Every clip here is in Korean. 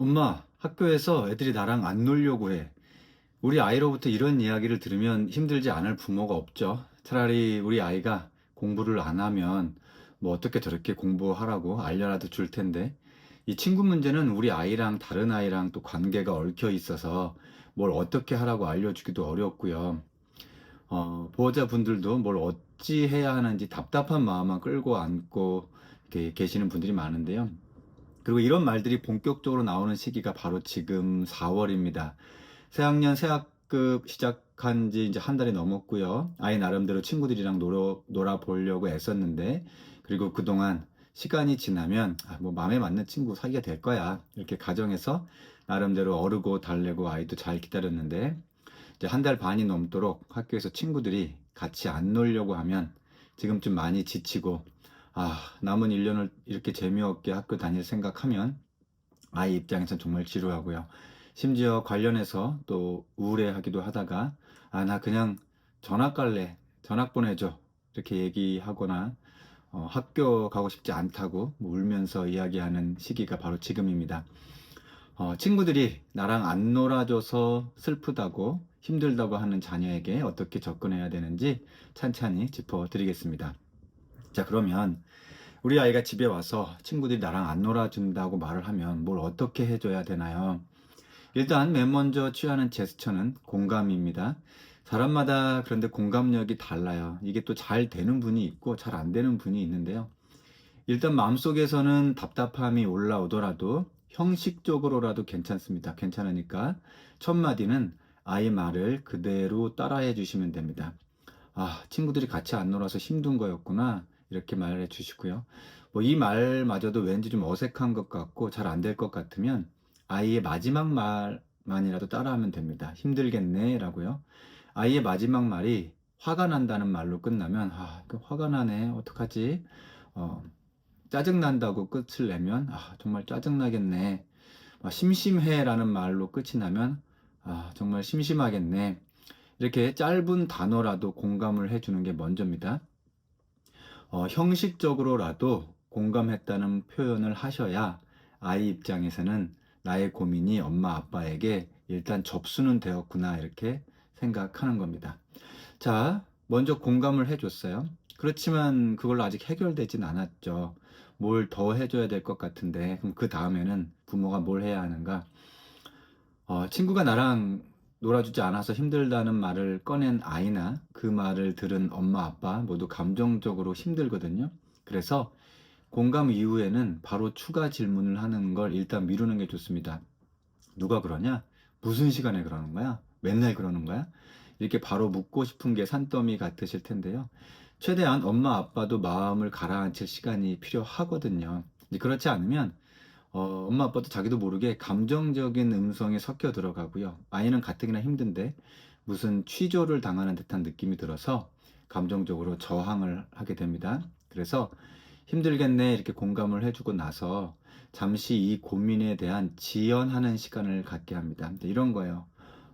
엄마, 학교에서 애들이 나랑 안 놀려고 해. 우리 아이로부터 이런 이야기를 들으면 힘들지 않을 부모가 없죠. 차라리 우리 아이가 공부를 안 하면 뭐 어떻게 저렇게 공부하라고 알려라도 줄 텐데. 이 친구 문제는 우리 아이랑 다른 아이랑 또 관계가 얽혀 있어서 뭘 어떻게 하라고 알려주기도 어렵고요. 어, 보호자분들도 뭘 어찌 해야 하는지 답답한 마음만 끌고 안고 계시는 분들이 많은데요. 그리고 이런 말들이 본격적으로 나오는 시기가 바로 지금 4월입니다. 새학년 새학급 시작한 지 이제 한 달이 넘었고요. 아이 나름대로 친구들이랑 놀아, 놀아보려고 애썼는데, 그리고 그동안 시간이 지나면, 아, 뭐, 마음에 맞는 친구 사귀게 될 거야. 이렇게 가정해서 나름대로 어르고 달래고 아이도 잘 기다렸는데, 이제 한 달 반이 넘도록 학교에서 친구들이 같이 안 놀려고 하면 지금쯤 많이 지치고, 아, 남은 1년을 이렇게 재미없게 학교 다닐 생각하면 아이 입장에선 정말 지루하고요. 심지어 관련해서 또 우울해하기도 하다가 아, 나 그냥 전학 갈래. 전학 보내줘. 이렇게 얘기하거나 어, 학교 가고 싶지 않다고 뭐 울면서 이야기하는 시기가 바로 지금입니다. 어, 친구들이 나랑 안 놀아줘서 슬프다고 힘들다고 하는 자녀에게 어떻게 접근해야 되는지 찬찬히 짚어드리겠습니다. 자, 그러면 우리 아이가 집에 와서 친구들이 나랑 안 놀아준다고 말을 하면 뭘 어떻게 해줘야 되나요? 일단 맨 먼저 취하는 제스처는 공감입니다. 사람마다 그런데 공감력이 달라요. 이게 또 잘 되는 분이 있고 잘 안 되는 분이 있는데요. 일단 마음속에서는 답답함이 올라오더라도 형식적으로라도 괜찮습니다. 괜찮으니까 첫 마디는 아이 말을 그대로 따라해 주시면 됩니다. 아, 친구들이 같이 안 놀아서 힘든 거였구나. 이렇게 말해 주시고요. 뭐 이 말마저도 왠지 좀 어색한 것 같고 잘 안 될 것 같으면 아이의 마지막 말만이라도 따라하면 됩니다. 힘들겠네 라고요. 아이의 마지막 말이 화가 난다는 말로 끝나면 아, 그 화가 나네. 어떡하지? 어, 짜증난다고 끝을 내면 아, 정말 짜증나겠네. 아, 심심해라는 말로 끝이 나면 아, 정말 심심하겠네. 이렇게 짧은 단어라도 공감을 해주는 게 먼저입니다. 어, 형식적으로라도 공감했다는 표현을 하셔야 아이 입장에서는 나의 고민이 엄마 아빠에게 일단 접수는 되었구나 이렇게 생각하는 겁니다. 자, 먼저 공감을 해줬어요. 그렇지만 그걸로 아직 해결되진 않았죠. 뭘 더 해줘야 될 것 같은데 그럼 그 다음에는 부모가 뭘 해야 하는가? 어, 친구가 나랑 놀아주지 않아서 힘들다는 말을 꺼낸 아이나 그 말을 들은 엄마 아빠 모두 감정적으로 힘들거든요. 그래서 공감 이후에는 바로 추가 질문을 하는 걸 일단 미루는 게 좋습니다. 누가 그러냐? 무슨 시간에 그러는 거야? 맨날 그러는 거야? 이렇게 바로 묻고 싶은 게 산더미 같으실 텐데요. 최대한 엄마 아빠도 마음을 가라앉힐 시간이 필요하거든요. 그렇지 않으면 어, 엄마 아빠도 자기도 모르게 감정적인 음성이 섞여 들어가고요. 아이는 가뜩이나 힘든데 무슨 취조를 당하는 듯한 느낌이 들어서 감정적으로 저항을 하게 됩니다. 그래서 힘들겠네 이렇게 공감을 해주고 나서 잠시 이 고민에 대한 지연하는 시간을 갖게 합니다. 이런 거예요.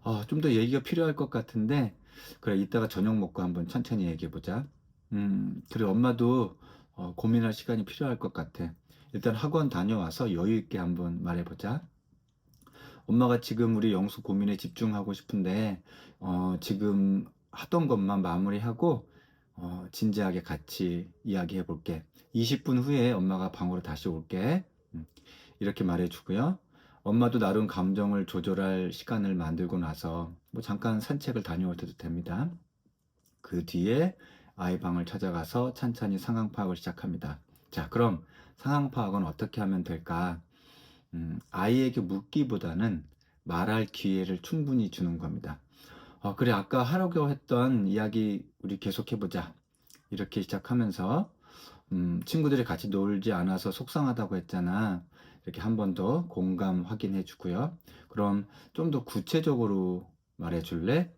어, 좀 더 얘기가 필요할 것 같은데 그래 이따가 저녁 먹고 한번 천천히 얘기해 보자. 음, 그래 엄마도 어, 고민할 시간이 필요할 것 같아. 일단 학원 다녀와서 여유 있게 한번 말해보자. 엄마가 지금 우리 영수 고민에 집중하고 싶은데 어, 지금 하던 것만 마무리하고 어, 진지하게 같이 이야기해 볼게. 20분 후에 엄마가 방으로 다시 올게. 음, 이렇게 말해주고요. 엄마도 나름 감정을 조절할 시간을 만들고 나서 뭐 잠깐 산책을 다녀올 때도 됩니다. 그 뒤에 아이 방을 찾아가서 찬찬히 상황 파악을 시작합니다. 자, 그럼 상황 파악은 어떻게 하면 될까? 음, 아이에게 묻기보다는 말할 기회를 충분히 주는 겁니다. 어, 그래, 아까 하려고 했던 이야기 우리 계속해보자. 이렇게 시작하면서, 음, 친구들이 같이 놀지 않아서 속상하다고 했잖아. 이렇게 한 번 더 공감 확인해 주고요. 그럼 좀 더 구체적으로 말해 줄래?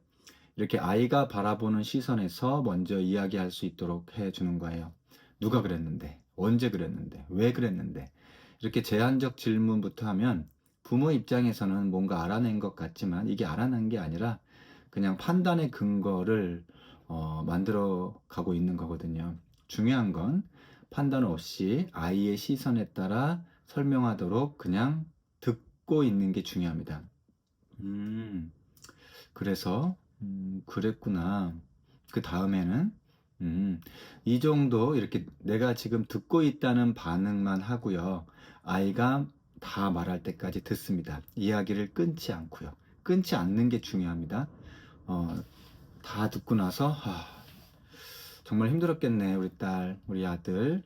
이렇게 아이가 바라보는 시선에서 먼저 이야기할 수 있도록 해 주는 거예요. 누가 그랬는데? 언제 그랬는데? 왜 그랬는데? 이렇게 제한적 질문부터 하면 부모 입장에서는 뭔가 알아낸 것 같지만 이게 알아낸 게 아니라 그냥 판단의 근거를 어, 만들어 가고 있는 거거든요. 중요한 건 판단 없이 아이의 시선에 따라 설명하도록 그냥 듣고 있는 게 중요합니다. 음, 그래서, 음, 그랬구나. 그 다음에는, 음, 이 정도 이렇게 내가 지금 듣고 있다는 반응만 하고요. 아이가 다 말할 때까지 듣습니다. 이야기를 끊지 않고요. 끊지 않는 게 중요합니다. 어, 다 듣고 나서, 하, 정말 힘들었겠네, 우리 딸, 우리 아들.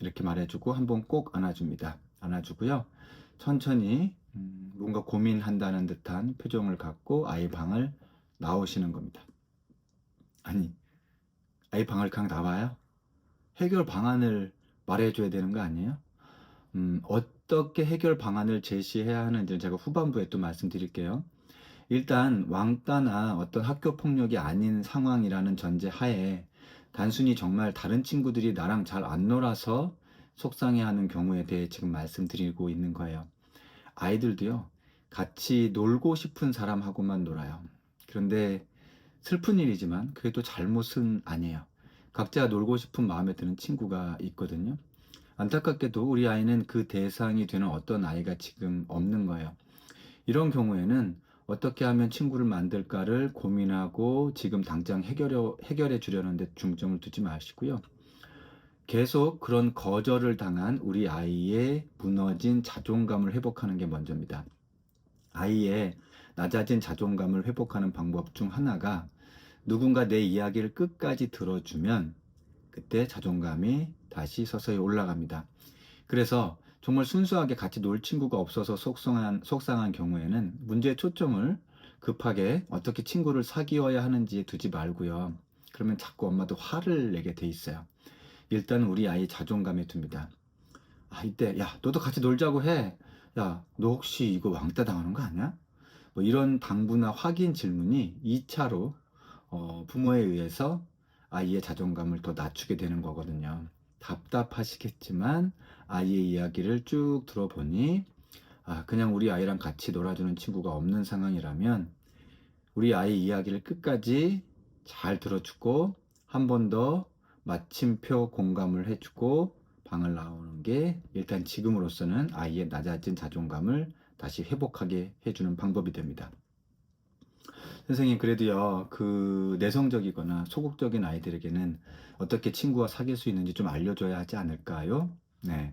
이렇게 말해주고 한번 꼭 안아줍니다. 안아주고요. 천천히 음, 뭔가 고민한다는 듯한 표정을 갖고 아이 방을 나오시는 겁니다. 아니, 아이 방을 그냥 나와요? 해결 방안을 말해줘야 되는 거 아니에요? 음, 어떻게 해결 방안을 제시해야 하는지는 제가 후반부에 또 말씀드릴게요. 일단 왕따나 어떤 학교 폭력이 아닌 상황이라는 전제 하에 단순히 정말 다른 친구들이 나랑 잘 안 놀아서 속상해하는 경우에 대해 지금 말씀드리고 있는 거예요. 아이들도요, 같이 놀고 싶은 사람하고만 놀아요. 그런데 슬픈 일이지만 그게 또 잘못은 아니에요. 각자 놀고 싶은 마음에 드는 친구가 있거든요. 안타깝게도 우리 아이는 그 대상이 되는 어떤 아이가 지금 없는 거예요. 이런 경우에는 어떻게 하면 친구를 만들까를 고민하고 지금 당장 해결해, 해결해 주려는데 중점을 두지 마시고요. 계속 그런 거절을 당한 우리 아이의 무너진 자존감을 회복하는 게 먼저입니다. 아이의 낮아진 자존감을 회복하는 방법 중 하나가 누군가 내 이야기를 끝까지 들어주면 그때 자존감이 다시 서서히 올라갑니다. 그래서 정말 순수하게 같이 놀 친구가 없어서 속상한, 속상한 경우에는 문제의 초점을 급하게 어떻게 친구를 사귀어야 하는지에 두지 말고요. 그러면 자꾸 엄마도 화를 내게 돼 있어요. 일단 우리 아이 자존감에 둡니다. 아, 이때, 야, 너도 같이 놀자고 해. 야, 너 혹시 이거 왕따 당하는 거 아니야? 뭐 이런 당부나 확인 질문이 2차로 어, 부모에 의해서 아이의 자존감을 더 낮추게 되는 거거든요. 답답하시겠지만 아이의 이야기를 쭉 들어보니 아, 그냥 우리 아이랑 같이 놀아주는 친구가 없는 상황이라면 우리 아이 이야기를 끝까지 잘 들어주고 한 번 더 마침표 공감을 해주고 방을 나오는 게 일단 지금으로서는 아이의 낮아진 자존감을 다시 회복하게 해주는 방법이 됩니다. 선생님, 그래도요, 그 내성적이거나 소극적인 아이들에게는 어떻게 친구와 사귈 수 있는지 좀 알려줘야 하지 않을까요? 네.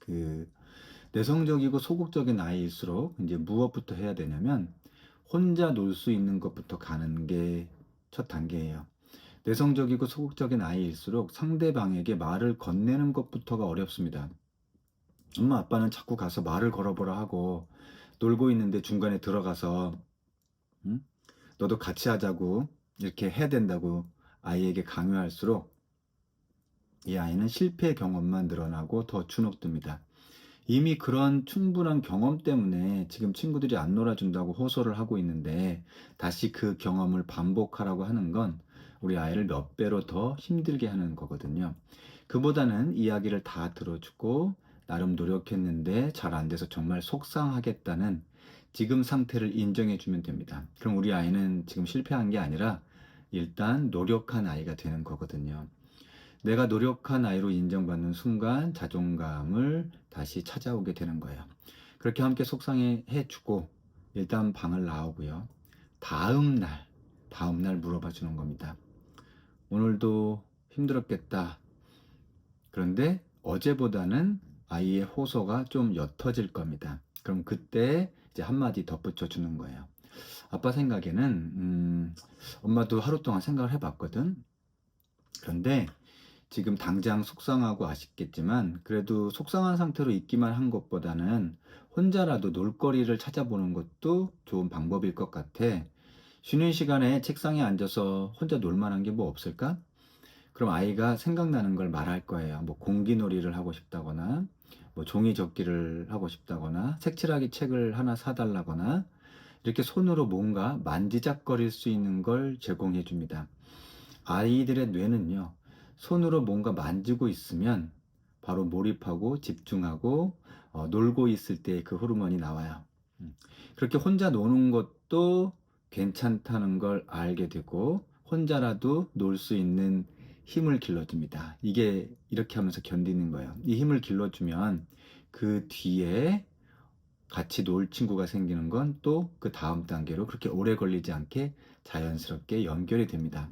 그, 내성적이고 소극적인 아이일수록 이제 무엇부터 해야 되냐면, 혼자 놀 수 있는 것부터 가는 게 첫 단계예요. 내성적이고 소극적인 아이일수록 상대방에게 말을 건네는 것부터가 어렵습니다. 엄마 아빠는 자꾸 가서 말을 걸어보라 하고 놀고 있는데 중간에 들어가서 응? 너도 같이 하자고 이렇게 해야 된다고 아이에게 강요할수록 이 아이는 실패 경험만 늘어나고 더 주눅듭니다. 이미 그런 충분한 경험 때문에 지금 친구들이 안 놀아준다고 호소를 하고 있는데 다시 그 경험을 반복하라고 하는 건 우리 아이를 몇 배로 더 힘들게 하는 거거든요. 그보다는 이야기를 다 들어주고 나름 노력했는데 잘 안 돼서 정말 속상하겠다는 지금 상태를 인정해 주면 됩니다. 그럼 우리 아이는 지금 실패한 게 아니라 일단 노력한 아이가 되는 거거든요. 내가 노력한 아이로 인정받는 순간 자존감을 다시 찾아오게 되는 거예요. 그렇게 함께 속상해 해주고 일단 방을 나오고요. 다음 날, 다음 날 물어봐 주는 겁니다. 오늘도 힘들었겠다. 그런데 어제보다는 아이의 호소가 좀 옅어질 겁니다. 그럼 그때 이제 한마디 덧붙여 주는 거예요. 아빠 생각에는, 음, 엄마도 하루 동안 생각을 해봤거든. 그런데 지금 당장 속상하고 아쉽겠지만 그래도 속상한 상태로 있기만 한 것보다는 혼자라도 놀거리를 찾아보는 것도 좋은 방법일 것 같아. 쉬는 시간에 책상에 앉아서 혼자 놀만한 게 뭐 없을까? 그럼 아이가 생각나는 걸 말할 거예요. 뭐 공기놀이를 하고 싶다거나, 뭐 종이 접기를 하고 싶다거나, 색칠하기 책을 하나 사달라거나, 이렇게 손으로 뭔가 만지작거릴 수 있는 걸 제공해 줍니다. 아이들의 뇌는요, 손으로 뭔가 만지고 있으면 바로 몰입하고 집중하고 어, 놀고 있을 때 그 호르몬이 나와요. 음. 그렇게 혼자 노는 것도 괜찮다는 걸 알게 되고 혼자라도 놀 수 있는 힘을 길러줍니다. 이게 이렇게 하면서 견디는 거예요. 이 힘을 길러주면 그 뒤에 같이 놀 친구가 생기는 건 또 그 다음 단계로 그렇게 오래 걸리지 않게 자연스럽게 연결이 됩니다.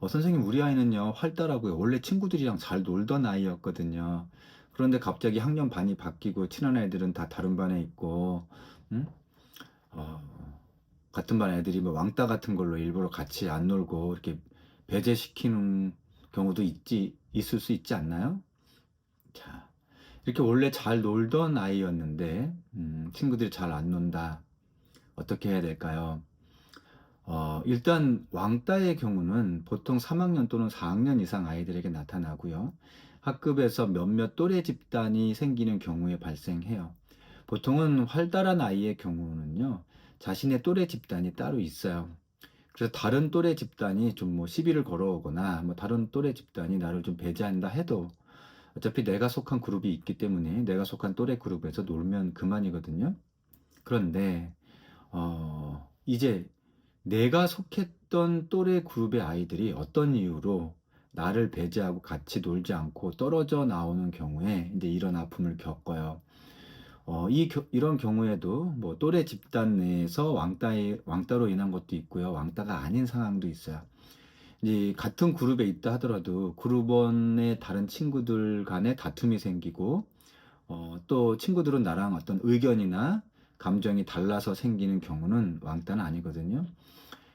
어, 선생님, 우리 아이는요, 활달하고요. 원래 친구들이랑 잘 놀던 아이였거든요. 그런데 갑자기 학년 반이 바뀌고, 친한 애들은 다 다른 반에 있고, 응? 어, 같은 반 애들이 뭐 왕따 같은 걸로 일부러 같이 안 놀고, 이렇게 배제시키는 경우도 있지, 있을 수 있지 않나요? 자, 이렇게 원래 잘 놀던 아이였는데, 음, 친구들이 잘 안 논다. 어떻게 해야 될까요? 어, 일단 왕따의 경우는 보통 3학년 또는 4학년 이상 아이들에게 나타나고요. 학급에서 몇몇 또래 집단이 생기는 경우에 발생해요. 보통은 활달한 아이의 경우는요, 자신의 또래 집단이 따로 있어요. 그래서 다른 또래 집단이 좀 뭐 시비를 걸어오거나 뭐 다른 또래 집단이 나를 좀 배제한다 해도 어차피 내가 속한 그룹이 있기 때문에 내가 속한 또래 그룹에서 놀면 그만이거든요. 그런데 어, 이제 내가 속했던 또래 그룹의 아이들이 어떤 이유로 나를 배제하고 같이 놀지 않고 떨어져 나오는 경우에 이제 이런 아픔을 겪어요. 어, 이 겨- 이런 경우에도 뭐 또래 집단 내에서 왕따의 왕따로 인한 것도 있고요. 왕따가 아닌 상황도 있어요. 이제 같은 그룹에 있다 하더라도 그룹원의 다른 친구들 간에 다툼이 생기고 어, 또 친구들은 나랑 어떤 의견이나 감정이 달라서 생기는 경우는 왕따는 아니거든요.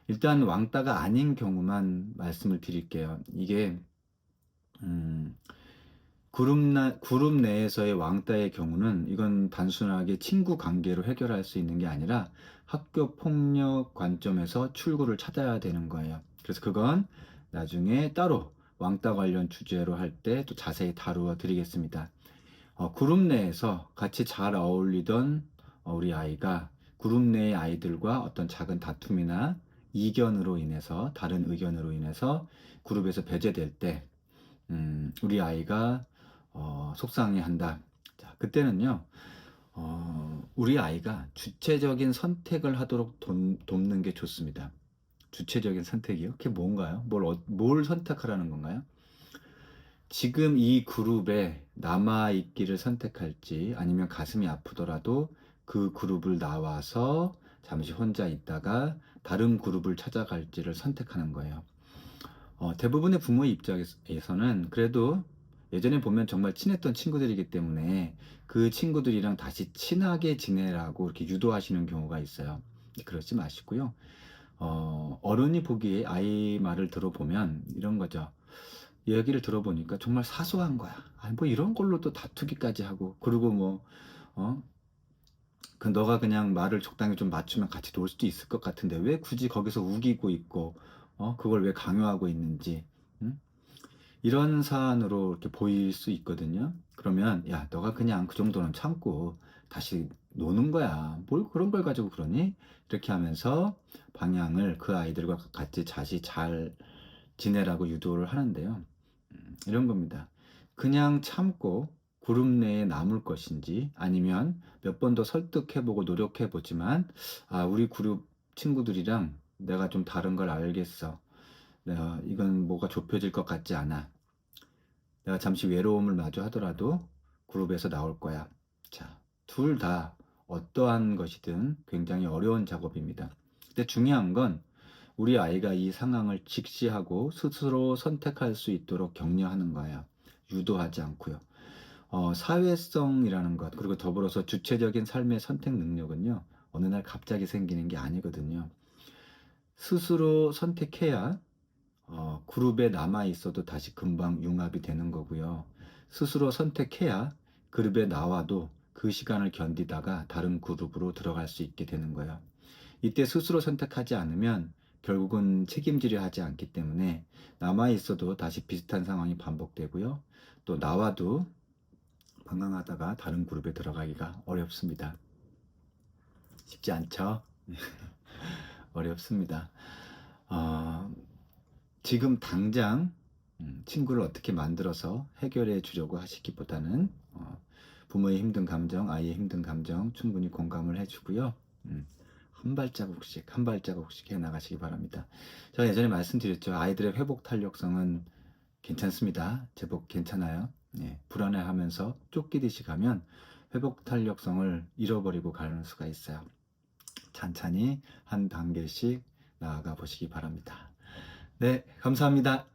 일단 왕따가 아닌 경우만 말씀을 드릴게요. 이게 음, 그룹, 나, 그룹 내에서의 왕따의 경우는 이건 단순하게 친구 관계로 해결할 수 있는 게 아니라 학교 폭력 관점에서 출구를 찾아야 되는 거예요. 그래서 그건 나중에 따로 왕따 관련 주제로 할 때 또 자세히 다루어 드리겠습니다. 어, 그룹 내에서 같이 잘 어울리던 어, 우리 아이가 그룹 내의 아이들과 어떤 작은 다툼이나 이견으로 인해서 다른 의견으로 인해서 그룹에서 배제될 때 음, 우리 아이가 어, 속상해한다. 자, 그때는요. 어, 우리 아이가 주체적인 선택을 하도록 돕, 돕는 게 좋습니다. 주체적인 선택이요? 그게 뭔가요? 뭘, 어- 뭘 선택하라는 건가요? 지금 이 그룹에 남아있기를 선택할지 아니면 가슴이 아프더라도 그 그룹을 나와서 잠시 혼자 있다가 다른 그룹을 찾아갈지를 선택하는 거예요. 어, 대부분의 부모의 입장에서는 그래도 예전에 보면 정말 친했던 친구들이기 때문에 그 친구들이랑 다시 친하게 지내라고 이렇게 유도하시는 경우가 있어요. 그러지 마시고요. 어, 어른이 보기에 아이 말을 들어보면 이런 거죠. 얘기를 들어보니까 정말 사소한 거야. 아니, 뭐 이런 걸로 또 다투기까지 하고, 그리고 뭐, 어, 그 너가 그냥 말을 적당히 좀 맞추면 같이 놀 수도 있을 것 같은데 왜 굳이 거기서 우기고 있고, 어, 그걸 왜 강요하고 있는지, 응? 이런 사안으로 이렇게 보일 수 있거든요. 그러면, 야, 너가 그냥 그 정도는 참고 다시 노는 거야. 뭘 그런 걸 가지고 그러니? 이렇게 하면서 방향을 그 아이들과 같이 다시 잘 지내라고 유도를 하는데요. 음, 이런 겁니다. 그냥 참고 그룹 내에 남을 것인지 아니면 몇 번 더 설득해보고 노력해보지만 아, 우리 그룹 친구들이랑 내가 좀 다른 걸 알겠어. 내가 이건 뭐가 좁혀질 것 같지 않아. 내가 잠시 외로움을 마주 하더라도 그룹에서 나올 거야. 자, 둘 다 어떠한 것이든 굉장히 어려운 작업입니다. 근데 중요한 건 우리 아이가 이 상황을 직시하고 스스로 선택할 수 있도록 격려하는 거예요. 유도하지 않고요. 어, 사회성이라는 것, 그리고 더불어서 주체적인 삶의 선택 능력은요, 어느 날 갑자기 생기는 게 아니거든요. 스스로 선택해야 어, 그룹에 남아 있어도 다시 금방 융합이 되는 거고요. 스스로 선택해야 그룹에 나와도 그 시간을 견디다가 다른 그룹으로 들어갈 수 있게 되는 거예요. 이때 스스로 선택하지 않으면 결국은 책임지려 하지 않기 때문에 남아 있어도 다시 비슷한 상황이 반복되고요. 또 나와도 방황하다가 다른 그룹에 들어가기가 어렵습니다. 쉽지 않죠? 어렵습니다. 어, 지금 당장 음, 친구를 어떻게 만들어서 해결해 주려고 하시기보다는 어, 부모의 힘든 감정, 아이의 힘든 감정 충분히 공감을 해주고요. 음, 한 발자국씩 한 발자국씩 해 나가시기 바랍니다. 제가 예전에 말씀드렸죠. 아이들의 회복 탄력성은 괜찮습니다. 제법 괜찮아요. 예, 불안해하면서 쫓기듯이 가면 회복 탄력성을 잃어버리고 가는 수가 있어요. 찬찬히 한 단계씩 나아가 보시기 바랍니다. 네, 감사합니다.